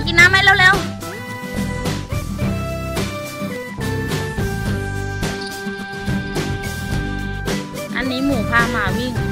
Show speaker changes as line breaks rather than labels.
ากินน้ำให้เร็วๆ อันนี้หมูพามาวิ่ง